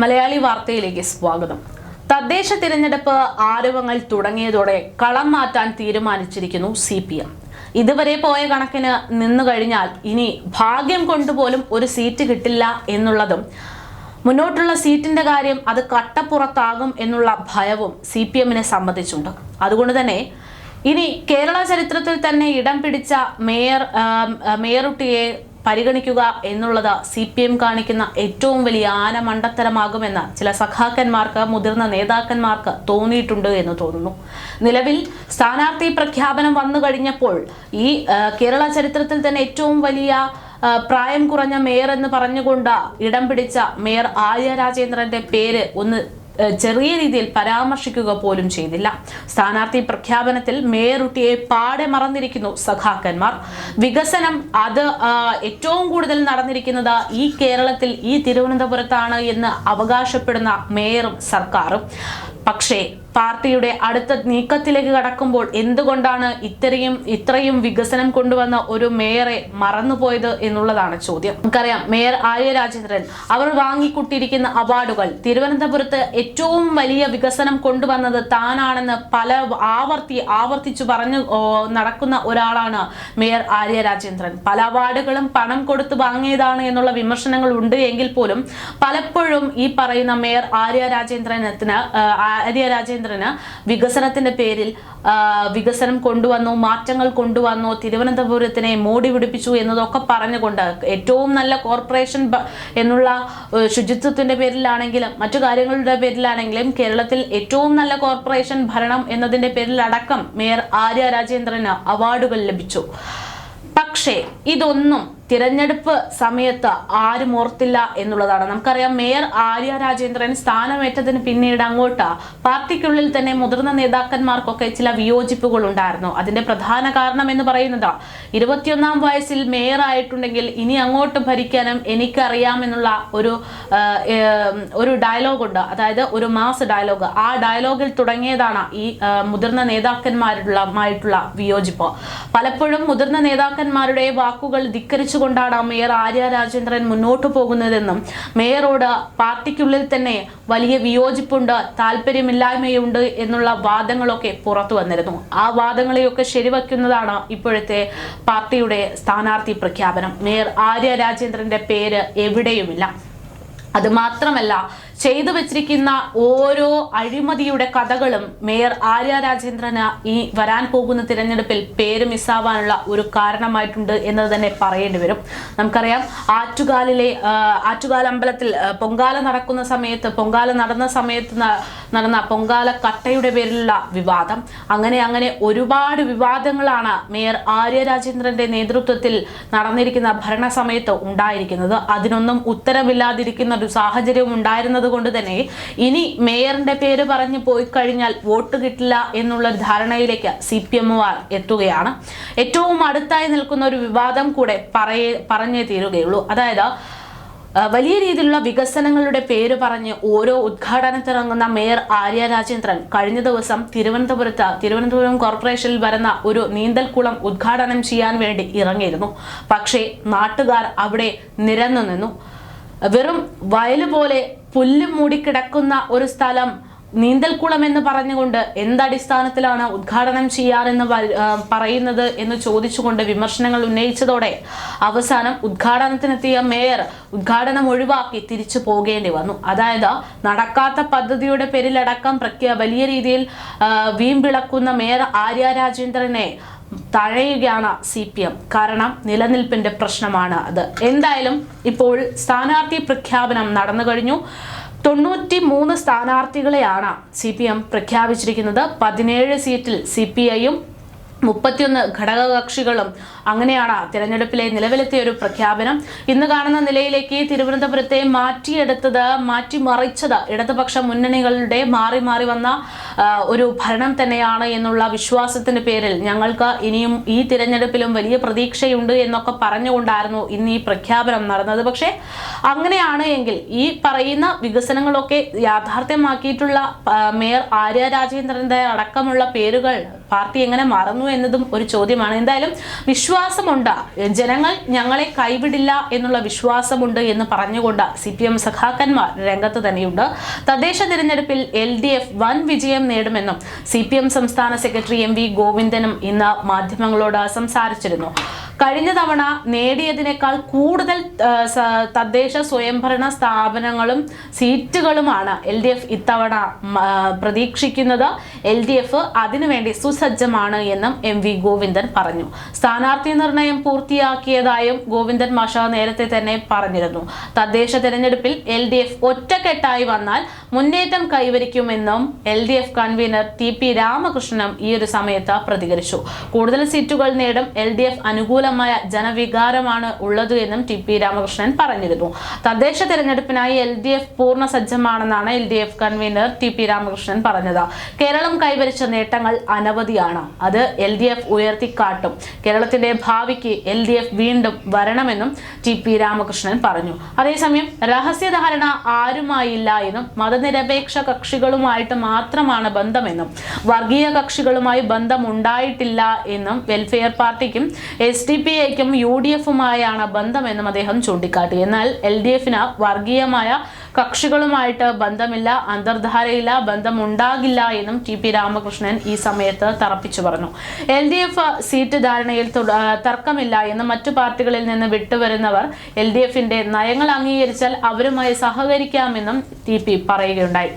മലയാളി വാർത്തയിലേക്ക് സ്വാഗതം. തദ്ദേശ തിരഞ്ഞെടുപ്പ് ആരവങ്ങൾ തുടങ്ങിയതോടെ കളം മാറ്റാൻ തീരുമാനിച്ചിരിക്കുന്നു സി പി എം. ഇതുവരെ പോയ കണക്കിന് നിന്നു കഴിഞ്ഞാൽ ഇനി ഭാഗ്യം കൊണ്ടുപോലും ഒരു സീറ്റ് കിട്ടില്ല എന്നുള്ളതും മുന്നോട്ടുള്ള സീറ്റിന്റെ കാര്യം അത് കട്ടപ്പുറത്താകും എന്നുള്ള ഭയവും സി പി എമ്മിനെ സംബന്ധിച്ചുണ്ട്. അതുകൊണ്ട് തന്നെ ഇനി കേരള ചരിത്രത്തിൽ തന്നെ ഇടം പിടിച്ച മേയർ മേയറുട്ടിയെ പരിഗണിക്കുക എന്നുള്ളത് സി പി എം കാണിക്കുന്ന ഏറ്റവും വലിയ ആന മണ്ടത്തരമാകുമെന്ന് ചില സഖാക്കന്മാർക്ക് മുതിർന്ന നേതാക്കന്മാർക്ക് തോന്നിയിട്ടുണ്ട് എന്ന് തോന്നുന്നു. നിലവിൽ സ്ഥാനാർത്ഥി പ്രഖ്യാപനം വന്നു കഴിഞ്ഞപ്പോൾ ഈ കേരള ചരിത്രത്തിൽ തന്നെ ഏറ്റവും വലിയ പ്രായം കുറഞ്ഞ മേയർ എന്ന് പറഞ്ഞുകൊണ്ട് ഇടം പിടിച്ച മേയർ ആര്യ രാജേന്ദ്രന്റെ പേര് ഒന്ന് ചെറിയ രീതിയിൽ പരാമർശിക്കുക പോലും ചെയ്തില്ല. സ്ഥാനാർത്ഥി പ്രഖ്യാപനത്തിൽ മേയറുട്ടിയെ പാടെ മറന്നിരിക്കുന്നു സഖാക്കന്മാർ. വികസനം അത് ഏറ്റവും കൂടുതൽ നടന്നിരിക്കുന്നത് ഈ കേരളത്തിൽ ഈ തിരുവനന്തപുരത്താണ് എന്ന് അവകാശപ്പെടുന്ന മേയറും സർക്കാരും. പക്ഷേ പാർട്ടിയുടെ അടുത്ത നീക്കത്തിലേക്ക് കടക്കുമ്പോൾ എന്തുകൊണ്ടാണ് ഇത്രയും ഇത്രയും വികസനം കൊണ്ടുവന്ന ഒരു മേയറെ മറന്നുപോയത് എന്നുള്ളതാണ് ചോദ്യം. നമുക്കറിയാം മേയർ ആര്യ രാജേന്ദ്രൻ അവർ വാങ്ങിക്കൂട്ടിയിരിക്കുന്ന അവാർഡുകൾ തിരുവനന്തപുരത്ത് ഏറ്റവും വലിയ വികസനം കൊണ്ടുവന്നത് താനാണെന്ന് പല ആവർത്തി ആവർത്തിച്ചു പറഞ്ഞു നടക്കുന്ന ഒരാളാണ് മേയർ ആര്യ രാജേന്ദ്രൻ. പല അവാർഡുകളും പണം കൊടുത്ത് വാങ്ങിയതാണ് എന്നുള്ള വിമർശനങ്ങൾ ഉണ്ട് എങ്കിൽ പോലും പലപ്പോഴും ഈ പറയുന്ന മേയർ ആര്യ രാജേന്ദ്രനത്തിന് ആര്യ ആര്യ രാജേന്ദ്രന് വികസനത്തിന്റെ പേരിൽ വികസനം കൊണ്ടുവന്നു മാറ്റങ്ങൾ കൊണ്ടുവന്നു തിരുവനന്തപുരത്തിനെ മോടി പിടിപ്പിച്ചു എന്നതൊക്കെ പറഞ്ഞുകൊണ്ട് ഏറ്റവും നല്ല കോർപ്പറേഷൻ എന്നുള്ള ശുചിത്വത്തിന്റെ പേരിലാണെങ്കിലും മറ്റു കാര്യങ്ങളുടെ പേരിലാണെങ്കിലും കേരളത്തിൽ ഏറ്റവും നല്ല കോർപ്പറേഷൻ ഭരണം എന്നതിന്റെ പേരിൽ അടക്കം മേയർ ആര്യ രാജേന്ദ്രന് അവാർഡുകൾ ലഭിച്ചു. പക്ഷേ ഇതൊന്നും തിരഞ്ഞെടുപ്പ് സമയത്ത് ആരും ഓർത്തില്ല എന്നുള്ളതാണ്. നമുക്കറിയാം മേയർ ആര്യ രാജേന്ദ്രൻ സ്ഥാനമേറ്റതിന് പിന്നീട് അങ്ങോട്ട് പാർട്ടിക്കുള്ളിൽ തന്നെ മുതിർന്ന നേതാക്കന്മാർക്കൊക്കെ ചില വിയോജിപ്പുകൾ ഉണ്ടായിരുന്നു. അതിന്റെ പ്രധാന കാരണം എന്ന് പറയുന്നത് ഇരുപത്തിയൊന്നാം വയസ്സിൽ മേയർ ആയിട്ടുണ്ടെങ്കിൽ ഇനി അങ്ങോട്ട് ഭരിക്കാനും എനിക്കറിയാമെന്നുള്ള ഒരു ഒരു ഡയലോഗ് ഉണ്ട്. അതായത് ഒരു മാസ് ഡയലോഗ് ആ ഡയലോഗിൽ തുടങ്ങിയതാണ് ഈ മുതിർന്ന നേതാക്കന്മാരുള്ള വിയോജിപ്പ്. പലപ്പോഴും മുതിർന്ന നേതാക്കന്മാരുടെ വാക്കുകൾ ധിക്കരിച്ചുകൊണ്ടാണ് മേയർ ആര്യ രാജേന്ദ്രൻ മുന്നോട്ട് പോകുന്നതെന്നും മേയറോട് പാർട്ടിക്കുള്ളിൽ തന്നെ വലിയ വിയോജിപ്പുണ്ട് താല്പര്യമില്ലായ്മയുണ്ട് എന്നുള്ള വാദങ്ങളൊക്കെ പുറത്തു വന്നിരുന്നു. ആ വാദങ്ങളെയൊക്കെ ശരിവയ്ക്കുന്നതാണ് ഇപ്പോഴത്തെ പാർട്ടിയുടെ സ്ഥാനാർത്ഥി പ്രഖ്യാപനം. മേയർ ആര്യ രാജേന്ദ്രന്റെ പേര് എവിടെയുമില്ല. അത് മാത്രമല്ല ചെയ്തു വെച്ചിരിക്കുന്ന ഓരോ അഴിമതിയുടെ കഥകളും മേയർ ആര്യ രാജേന്ദ്രന് ഈ വരാൻ പോകുന്ന തിരഞ്ഞെടുപ്പിൽ പേര് മിസ്സാവാനുള്ള ഒരു കാരണമായിട്ടുണ്ട് എന്ന് തന്നെ പറയേണ്ടി വരും. നമുക്കറിയാം ആറ്റുകാലിലെ ആറ്റുകാൽ അമ്പലത്തിൽ പൊങ്കാല നടക്കുന്ന സമയത്ത് പൊങ്കാല നടന്ന സമയത്ത് നടന്ന പൊങ്കാല കട്ടയുടെ പേരിലുള്ള വിവാദം. അങ്ങനെ അങ്ങനെ ഒരുപാട് വിവാദങ്ങളാണ് മേയർ ആര്യ രാജേന്ദ്രന്റെ നേതൃത്വത്തിൽ നടന്നിരിക്കുന്ന ഭരണ സമയത്ത് ഉണ്ടായിരിക്കുന്നത്. അതിനൊന്നും ഉത്തരവില്ലാതിരിക്കുന്ന ഒരു സാഹചര്യം ഉണ്ടായിരുന്നത് കൊണ്ട് തന്നെ ഇനി മേയറിന്റെ പേര് പറഞ്ഞു പോയി കഴിഞ്ഞാൽ വോട്ട് കിട്ടില്ല എന്നുള്ള ധാരണയിലേക്ക് സി പി എമ്മുകാർ എത്തുകയാണ്. ഏറ്റവും അടുത്തായി നിൽക്കുന്ന ഒരു വിവാദം കൂടെ പറയേ പറഞ്ഞേ തീരുകയുള്ളൂ. അതായത് വലിയ രീതിയിലുള്ള വികസനങ്ങളുടെ പേര് പറഞ്ഞ് ഓരോ ഉദ്ഘാടനത്തിനിറങ്ങുന്ന മേയർ ആര്യ രാജേന്ദ്രൻ കഴിഞ്ഞ ദിവസം തിരുവനന്തപുരത്ത് തിരുവനന്തപുരം കോർപ്പറേഷനിൽ വരുന്ന ഒരു നീന്തൽക്കുളം ഉദ്ഘാടനം ചെയ്യാൻ വേണ്ടി ഇറങ്ങിയിരുന്നു. പക്ഷേ നാട്ടുകാർ അവിടെ നിരന്നു നിന്നു. വെറും വയൽ പോലെ പുല്ല് മൂടിക്കിടക്കുന്ന ഒരു സ്ഥലം നീന്തൽക്കുളം എന്ന് പറഞ്ഞുകൊണ്ട് എന്തടിസ്ഥാനത്തിലാണ് ഉദ്ഘാടനം ആ, പറയുന്നത് എന്ന് ചോദിച്ചുകൊണ്ട് വിമർശനങ്ങൾ ഉന്നയിച്ചതോടെ അവസാനം ഉദ്ഘാടനത്തിനെത്തിയ മേയർ ഉദ്ഘാടനം ഒഴിവാക്കി തിരിച്ചു പോകേണ്ടി വന്നു. അതായത് നടക്കാത്ത പദ്ധതിയുടെ പേരിലടക്കം പ്രഖ്യാ വലിയ രീതിയിൽ വീമ്പിളക്കുന്ന മേയർ ആര്യ രാജേന്ദ്രനെ തഴയുകയാണ് സി പി എം. കാരണം നിലനിൽപ്പിന്റെ പ്രശ്നമാണ് അത്. എന്തായാലും ഇപ്പോൾ സ്ഥാനാർത്ഥി പ്രഖ്യാപനം നടന്നു കഴിഞ്ഞു. തൊണ്ണൂറ്റി മൂന്ന് സ്ഥാനാർത്ഥികളെയാണ് സി പി എം പ്രഖ്യാപിച്ചിരിക്കുന്നത്. പതിനേഴ് സീറ്റിൽ സി പി ഐയും മുപ്പത്തിയൊന്ന് ഘടകകക്ഷികളും അങ്ങനെയാണ് തിരഞ്ഞെടുപ്പിലെ നിലവിലെത്തിയ ഒരു പ്രഖ്യാപനം. ഇന്ന് കാണുന്ന നിലയിലേക്ക് തിരുവനന്തപുരത്തെ മാറ്റിയെടുത്തത് മാറ്റിമറിച്ചത്. ഇടതുപക്ഷ മുന്നണികളുടെ മാറി മാറി വന്ന ഒരു ഭരണം തന്നെയാണ് എന്നുള്ള വിശ്വാസത്തിന്റെ പേരിൽ ഞങ്ങൾക്ക് ഇനിയും ഈ തിരഞ്ഞെടുപ്പിലും വലിയ പ്രതീക്ഷയുണ്ട് എന്നൊക്കെ പറഞ്ഞുകൊണ്ടായിരുന്നു ഇന്ന് ഈ പ്രഖ്യാപനം നടന്നത്. പക്ഷേ അങ്ങനെയാണ് എങ്കിൽ ഈ പറയുന്ന വികസനങ്ങളൊക്കെ യാഥാർത്ഥ്യമാക്കിയിട്ടുള്ള മേയർ ആര്യ രാജേന്ദ്രന്റെ അടക്കമുള്ള പേരുകൾ പാർട്ടി എങ്ങനെ മറന്നു എന്നതും ഒരു ചോദ്യമാണ്. എന്തായാലും വിശ്വാസമുണ്ട്. ജനങ്ങൾ ഞങ്ങളെ കൈവിടില്ല എന്നുള്ള വിശ്വാസമുണ്ട് എന്ന് പറഞ്ഞുകൊണ്ട് സി പി എം സഖാക്കന്മാർ രംഗത്ത് തന്നെയുണ്ട്. തദ്ദേശ തിരഞ്ഞെടുപ്പിൽ എൽ ഡി എഫ് വൻ വിജയം നേടുമെന്നും സി പി എം സംസ്ഥാന സെക്രട്ടറി എം വി ഗോവിന്ദനും ഇന്ന് മാധ്യമങ്ങളോട് സംസാരിച്ചിരുന്നു. കഴിഞ്ഞ തവണ നേടിയതിനേക്കാൾ കൂടുതൽ തദ്ദേശ സ്വയംഭരണ സ്ഥാപനങ്ങളും സീറ്റുകളുമാണ് എൽ ഡി എഫ് ഇത്തവണ പ്രതീക്ഷിക്കുന്നത്. എൽ ഡി എഫ് അതിനുവേണ്ടി സുസജ്ജമാണ് എന്നും എം വി ഗോവിന്ദൻ പറഞ്ഞു. സ്ഥാനാർത്ഥി നിർണയം പൂർത്തിയാക്കിയതായും ഗോവിന്ദൻ മാഷ നേരത്തെ തന്നെ പറഞ്ഞിരുന്നു. തദ്ദേശ തെരഞ്ഞെടുപ്പിൽ എൽ ഡി എഫ് ഒറ്റക്കെട്ടായി വന്നാൽ മുന്നേറ്റം കൈവരിക്കുമെന്നും L D F convener T P രാമകൃഷ്ണനും ഈ ഒരു സമയത്ത് പ്രതികരിച്ചു. കൂടുതൽ സീറ്റുകൾ നേടും എൽ ഡി എഫ് അനുകൂലമായ ജനവികാരമാണ് ഉള്ളത് എന്നും ടി പി രാമകൃഷ്ണൻ പറഞ്ഞിരുന്നു. തദ്ദേശ തെരഞ്ഞെടുപ്പിനായി എൽ ഡി എഫ് പൂർണ സജ്ജമാണെന്നാണ് L D F convener T P Ramakrishnan പറഞ്ഞത്. കേരളം കൈവരിച്ച നേട്ടങ്ങൾ അനവധിയാണ്. അത് എൽ ഡി എഫ് ഉയർത്തിക്കാട്ടും. കേരളത്തിന്റെ ഭാവിക്ക് എൽ ഡി എഫ് വീണ്ടും വരണമെന്നും ടി പി രാമകൃഷ്ണൻ പറഞ്ഞു. അതേസമയം രഹസ്യധാരണ ആരുമായില്ല എന്നും മതനിരപേക്ഷ കക്ഷികളുമായിട്ട് മാത്രമാണ് ബന്ധമെന്നും വർഗീയ കക്ഷികളുമായി ബന്ധമുണ്ടായിട്ടില്ല എന്നും വെൽഫെയർ പാർട്ടിക്കും എസ് ഡി പി ഐക്കും യു ഡി എഫുമായാണ് ബന്ധമെന്നും അദ്ദേഹം ചൂണ്ടിക്കാട്ടി. എന്നാൽ എൽ ഡി എഫിന് വർഗീയമായ കക്ഷികളുമായിട്ട് ബന്ധമില്ല അന്തർധാരയില്ല ബന്ധമുണ്ടാകില്ല എന്നും ടി പി രാമകൃഷ്ണൻ ഈ സമയത്ത് തറപ്പിച്ചു പറഞ്ഞു. എൽ ഡി എഫ് സീറ്റ് ധാരണയിൽ തർക്കമില്ല എന്നും മറ്റു പാർട്ടികളിൽ നിന്ന് വിട്ടുവരുന്നവർ എൽ ഡി എഫിന്റെ നയങ്ങൾ അംഗീകരിച്ചാൽ അവരുമായി സഹകരിക്കാമെന്നും ടി പി പറയുകയുണ്ടായി.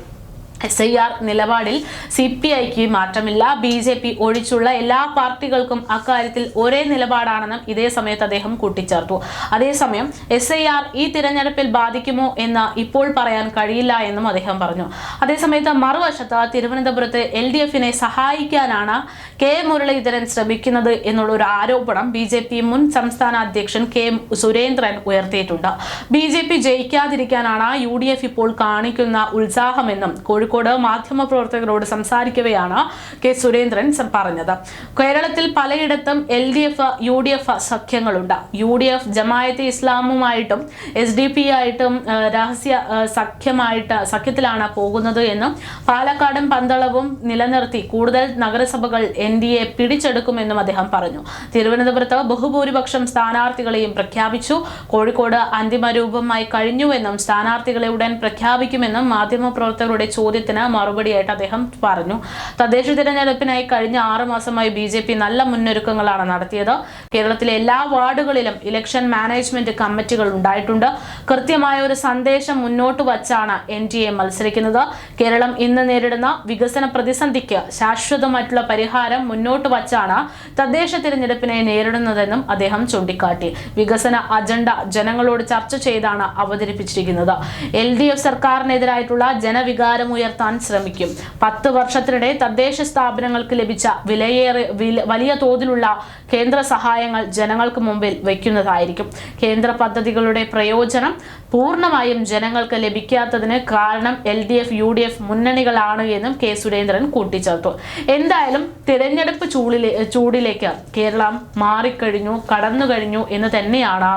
എസ് ഐ ആർ നിലപാടിൽ സി പി ഐക്ക് മാറ്റമില്ല. ബി ജെ പി ഒഴിച്ചുള്ള എല്ലാ പാർട്ടികൾക്കും അക്കാര്യത്തിൽ ഒരേ നിലപാടാണെന്നും ഇതേ സമയത്ത് അദ്ദേഹം കൂട്ടിച്ചേർത്തു. അതേസമയം എസ് ഐ ആർ ഈ തിരഞ്ഞെടുപ്പിൽ ബാധിക്കുമോ എന്ന് ഇപ്പോൾ പറയാൻ കഴിയില്ല എന്നും അദ്ദേഹം പറഞ്ഞു. അതേസമയത്ത് മറുവശത്ത് തിരുവനന്തപുരത്ത് എൽ ഡി എഫിനെ സഹായിക്കാനാണ് കെ മുരളീധരൻ ശ്രമിക്കുന്നത് എന്നുള്ള ഒരു ആരോപണം ബി ജെ പി മുൻ സംസ്ഥാന അധ്യക്ഷൻ കെ സുരേന്ദ്രൻ ഉയർത്തിയിട്ടുണ്ട്. ബി ജെ പി ജയിക്കാതിരിക്കാനാണ് യു ഡി എഫ് ഇപ്പോൾ കാണിക്കുന്ന ഉത്സാഹമെന്നും കോഴിക്കോട് മാധ്യമപ്രവർത്തകരോട് സംസാരിക്കവെയാണ് കെ സുരേന്ദ്രൻ പറഞ്ഞത്. കേരളത്തിൽ പലയിടത്തും L D F U D F സഖ്യങ്ങളുണ്ട്. U D F Jamaat-e ഇസ്ലാമുമായിട്ടും എസ് ഡി പി ആയിട്ടും രഹസ്യ സഖ്യമായിട്ട് സഖ്യത്തിലാണ് പോകുന്നത് എന്നും പാലക്കാടും പന്തളവും നിലനിർത്തി കൂടുതൽ നഗരസഭകൾ എൻ ഡി എ പിടിച്ചെടുക്കുമെന്നും അദ്ദേഹം പറഞ്ഞു. തിരുവനന്തപുരത്ത് ബഹുഭൂരിപക്ഷം സ്ഥാനാർത്ഥികളെയും പ്രഖ്യാപിച്ചു. കോഴിക്കോട് അന്തിമ രൂപമായി കഴിഞ്ഞുവെന്നും സ്ഥാനാർത്ഥികളെ ഉടൻ പ്രഖ്യാപിക്കുമെന്നും മാധ്യമപ്രവർത്തകരുടെ ചോദ്യത്തിന് മറുപടിയായിട്ട് അദ്ദേഹം പറഞ്ഞു. തദ്ദേശ തിരഞ്ഞെടുപ്പിനായി കഴിഞ്ഞ ആറു മാസമായി ബി ജെ പി നല്ല മുന്നൊരുക്കങ്ങളാണ് നടത്തിയത്. കേരളത്തിലെ എല്ലാ വാർഡുകളിലും ഇലക്ഷൻ മാനേജ്മെന്റ് കമ്മിറ്റികൾ ഉണ്ടായിട്ടുണ്ട്. കൃത്യമായ ഒരു സന്ദേശം മുന്നോട്ട് വച്ചാണ് എൻ ഡി എ മത്സരിക്കുന്നത്. കേരളം ഇന്ന് നേരിടുന്ന വികസന പ്രതിസന്ധിക്ക് ശാശ്വതമായിട്ടുള്ള പരിഹാരം മുന്നോട്ട് വച്ചാണ് തദ്ദേശ തിരഞ്ഞെടുപ്പിനെ നേരിടുന്നതെന്നും അദ്ദേഹം ചൂണ്ടിക്കാട്ടി. വികസന അജണ്ട ജനങ്ങളോട് ചർച്ച ചെയ്താണ് അവതരിപ്പിച്ചിരിക്കുന്നത്. എൽ ഡി എഫ് സർക്കാരിനെതിരായിട്ടുള്ള ജനവികാരം ഉയർത്താൻ ശ്രമിക്കും. പത്ത് വർഷത്തിനിടെ തദ്ദേശ സ്ഥാപനങ്ങൾക്ക് ലഭിച്ച വിലയേറെ വലിയ തോതിലുള്ള കേന്ദ്ര സഹായങ്ങൾ ജനങ്ങൾക്ക് മുമ്പിൽ വയ്ക്കുന്നതായിരിക്കും. കേന്ദ്ര പദ്ധതികളുടെ പ്രയോജനം പൂർണമായും ജനങ്ങൾക്ക് ലഭിക്കാത്തതിന് കാരണം L D F U D F മുന്നണികളാണ് എന്നും കെ സുരേന്ദ്രൻ കൂട്ടിച്ചേർത്തു. എന്തായാലും തിരഞ്ഞെടുപ്പ് ചൂടിലെ ചൂടിലേക്ക് കേരളം മാറിക്കഴിഞ്ഞു കടന്നു കഴിഞ്ഞു എന്ന് തന്നെയാണ്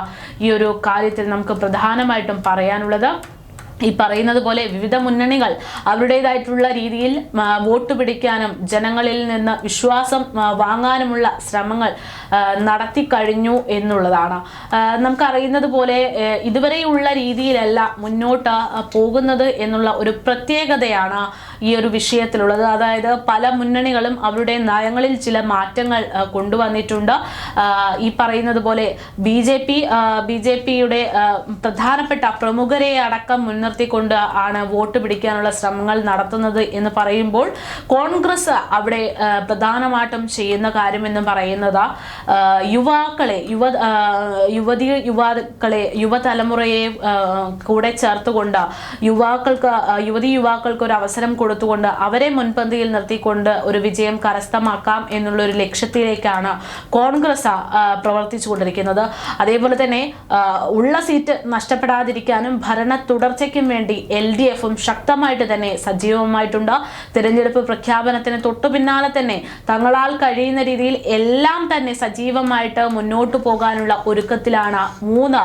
ഈ ഒരു കാര്യത്തിൽ നമുക്ക് പ്രധാനമായിട്ടും പറയാനുള്ളത്. ഈ പറയുന്നത് പോലെ വിവിധ മുന്നണികൾ അവരുടേതായിട്ടുള്ള രീതിയിൽ വോട്ട് പിടിക്കാനും ജനങ്ങളിൽ നിന്ന് വിശ്വാസം വാങ്ങാനുമുള്ള ശ്രമങ്ങൾ നടത്തി കഴിഞ്ഞു എന്നുള്ളതാണ്. നമുക്കറിയുന്നത് പോലെ ഇതുവരെയുള്ള രീതിയിലല്ല മുന്നോട്ട് പോകുന്നത് എന്നുള്ള ഒരു പ്രത്യേകതയാണ് ഈ ഒരു വിഷയത്തിലുള്ളത്. അതായത് പല മുന്നണികളും അവരുടെ നയങ്ങളിൽ ചില മാറ്റങ്ങൾ കൊണ്ടുവന്നിട്ടുണ്ട്. ഈ പറയുന്നത് പോലെ B J P B J പിയുടെ പ്രധാനപ്പെട്ട പ്രമുഖരെ അടക്കം മുൻനിർത്തിക്കൊണ്ട് ആണ് വോട്ട് പിടിക്കാനുള്ള ശ്രമങ്ങൾ നടത്തുന്നത് എന്ന് പറയുമ്പോൾ കോൺഗ്രസ് അവിടെ പ്രധാനമായിട്ടും ചെയ്യുന്ന കാര്യമെന്ന് പറയുന്നത് യുവാക്കളെ യുവ യുവതി യുവാക്കളെ യുവതലമുറയെ കൂടെ ചേർത്തുകൊണ്ട് യുവാക്കൾക്ക് യുവതി യുവാക്കൾക്ക് ഒരു അവസരം കൊടുത്തുകൊണ്ട് അവരെ മുൻപന്തിയിൽ നിർത്തിക്കൊണ്ട് ഒരു വിജയം കരസ്ഥമാക്കാം എന്നുള്ള ഒരു ലക്ഷ്യത്തിലേക്കാണ് കോൺഗ്രസ് പ്രവർത്തിച്ചു പ്രവർത്തിച്ചുകൊണ്ടിരിക്കുന്നത്. അതേപോലെ തന്നെ ഉള്ള സീറ്റ് നഷ്ടപ്പെടാതിരിക്കാനും ഭരണ തുടർച്ചയ്ക്ക് പിന്തുണയ്ക്കും വേണ്ടി എൽ ഡി എഫും ശക്തമായിട്ട് തന്നെ സജീവമായിട്ടുണ്ട്. തിരഞ്ഞെടുപ്പ് പ്രഖ്യാപനത്തിന് തൊട്ടു പിന്നാലെ തന്നെ തങ്ങളാൽ കഴിയുന്ന രീതിയിൽ എല്ലാം തന്നെ സജീവമായിട്ട് മുന്നോട്ട് പോകാനുള്ള ഒരുക്കത്തിലാണ് മൂന്ന്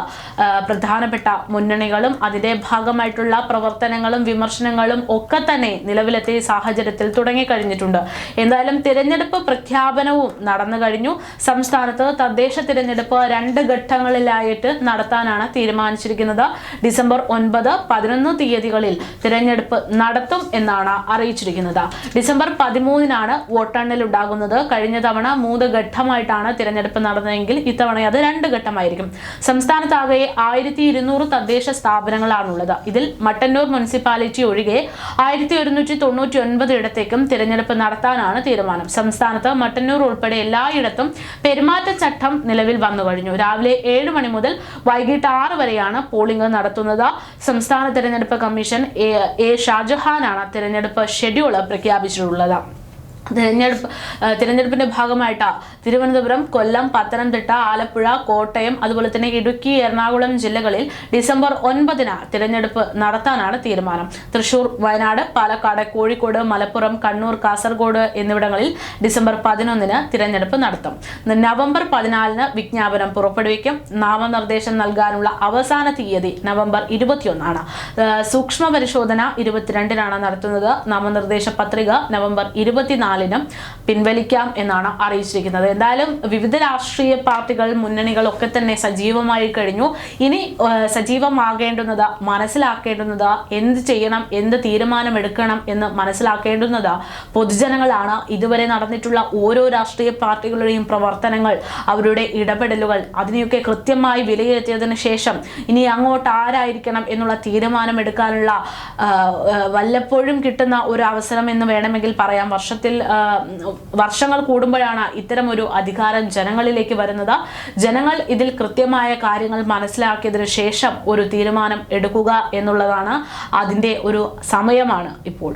പ്രധാനപ്പെട്ട മുന്നണികളും. അതിന്റെ ഭാഗമായിട്ടുള്ള പ്രവർത്തനങ്ങളും വിമർശനങ്ങളും ഒക്കെ തന്നെ നിലവിലെത്തിയ സാഹചര്യത്തിൽ തുടങ്ങിക്കഴിഞ്ഞിട്ടുണ്ട്. എന്തായാലും തിരഞ്ഞെടുപ്പ് പ്രഖ്യാപനവും നടന്നു കഴിഞ്ഞു. സംസ്ഥാനത്ത് തദ്ദേശ തിരഞ്ഞെടുപ്പ് രണ്ട് ഘട്ടങ്ങളിലായിട്ട് നടത്താനാണ് തീരുമാനിച്ചിരിക്കുന്നത്. ഡിസംബർ ഒൻപത് പതിനൊന്ന് തീയതികളിൽ തിരഞ്ഞെടുപ്പ് നടത്തും എന്നാണ് അറിയിച്ചിരിക്കുന്നത്. ഡിസംബർ പതിമൂന്നിനാണ് വോട്ടെണ്ണൽ ഉണ്ടാകുന്നത് കഴിഞ്ഞ തവണ മൂന്ന് ഘട്ടമായിട്ടാണ് തിരഞ്ഞെടുപ്പ് നടന്നതെങ്കിൽ ഇത്തവണ അത് രണ്ട് ഘട്ടമായിരിക്കും. സംസ്ഥാനത്താകെ ആയിരത്തി ഇരുന്നൂറ് തദ്ദേശ സ്ഥാപനങ്ങളാണുള്ളത്. ഇതിൽ മട്ടന്നൂർ മുനിസിപ്പാലിറ്റി ഒഴികെ ആയിരത്തി ഒരുന്നൂറ്റി തൊണ്ണൂറ്റി ഒൻപത് ഇടത്തേക്കും തിരഞ്ഞെടുപ്പ് നടത്താനാണ് തീരുമാനം. സംസ്ഥാനത്ത് മട്ടന്നൂർ ഉൾപ്പെടെ എല്ലായിടത്തും പെരുമാറ്റച്ചട്ടം നിലവിൽ വന്നു കഴിഞ്ഞു രാവിലെ ഏഴ് മണി മുതൽ വൈകിട്ട് ആറ് വരെയാണ് പോളിംഗ് നടത്തുന്നത്. സംസ്ഥാന തിരഞ്ഞെടുപ്പ് കമ്മീഷൻ എ ഷാജഹാനാണ് തിരഞ്ഞെടുപ്പ് ഷെഡ്യൂൾ പ്രഖ്യാപിച്ചിട്ടുള്ളത്. തിരഞ്ഞെടുപ്പ് തിരഞ്ഞെടുപ്പിന്റെ ഭാഗമായിട്ട് തിരുവനന്തപുരം കൊല്ലം പത്തനംതിട്ട ആലപ്പുഴ കോട്ടയം അതുപോലെ തന്നെ ഇടുക്കി എറണാകുളം ജില്ലകളിൽ ഡിസംബർ ഒൻപതിന് തിരഞ്ഞെടുപ്പ് നടത്താനാണ് തീരുമാനം. തൃശൂർ വയനാട് പാലക്കാട് കോഴിക്കോട് മലപ്പുറം കണ്ണൂർ കാസർഗോഡ് എന്നിവിടങ്ങളിൽ ഡിസംബർ പതിനൊന്നിന് തിരഞ്ഞെടുപ്പ് നടത്തും. നവംബർ പതിനാലിന് വിജ്ഞാപനം പുറപ്പെടുവിക്കും. നാമനിർദ്ദേശം നൽകാനുള്ള അവസാന തീയതി നവംബർ ഇരുപത്തിയൊന്നാണ്. സൂക്ഷ്മ പരിശോധന ഇരുപത്തിരണ്ടിനാണ് നടത്തുന്നത്. നാമനിർദ്ദേശ പത്രിക നവംബർ ഇരുപത്തിനാലിനും പിൻവലിക്കാം എന്നാണ് അറിയിച്ചിരിക്കുന്നത്. എന്തായാലും വിവിധ രാഷ്ട്രീയ പാർട്ടികൾ മുന്നണികൾ ഒക്കെ തന്നെ സജീവമായി കഴിഞ്ഞു. ഇനി സജീവമാകേണ്ടുന്നത് മനസ്സിലാക്കേണ്ടുന്നത് എന്ത് ചെയ്യണം എന്ത് തീരുമാനമെടുക്കണം എന്ന് മനസ്സിലാക്കേണ്ടുന്നത് പൊതുജനങ്ങളാണ്. ഇതുവരെ നടന്നിട്ടുള്ള ഓരോ രാഷ്ട്രീയ പാർട്ടികളുടെയും പ്രവർത്തനങ്ങൾ അവരുടെ ഇടപെടലുകൾ അതിനെയൊക്കെ കൃത്യമായി വിലയിരുത്തിയതിനു ശേഷം ഇനി അങ്ങോട്ട് ആരായിരിക്കണം എന്നുള്ള തീരുമാനമെടുക്കാനുള്ള വല്ലപ്പോഴും കിട്ടുന്ന ഒരു അവസരം എന്ന് വേണമെങ്കിൽ പറയാം. വർഷത്തിൽ വർഷങ്ങൾ കൂടുമ്പോഴാണ് ഇത്തരം ഒരു അധികാരം ജനങ്ങളിലേക്ക് വരുന്നത്. ജനങ്ങൾ ഇതിൽ കൃത്യമായ കാര്യങ്ങൾ മനസ്സിലാക്കിയതിനു ശേഷം ഒരു തീരുമാനം എടുക്കുക എന്നുള്ളതാണ് അതിന്റെ ഒരു സമയമാണ് ഇപ്പോൾ.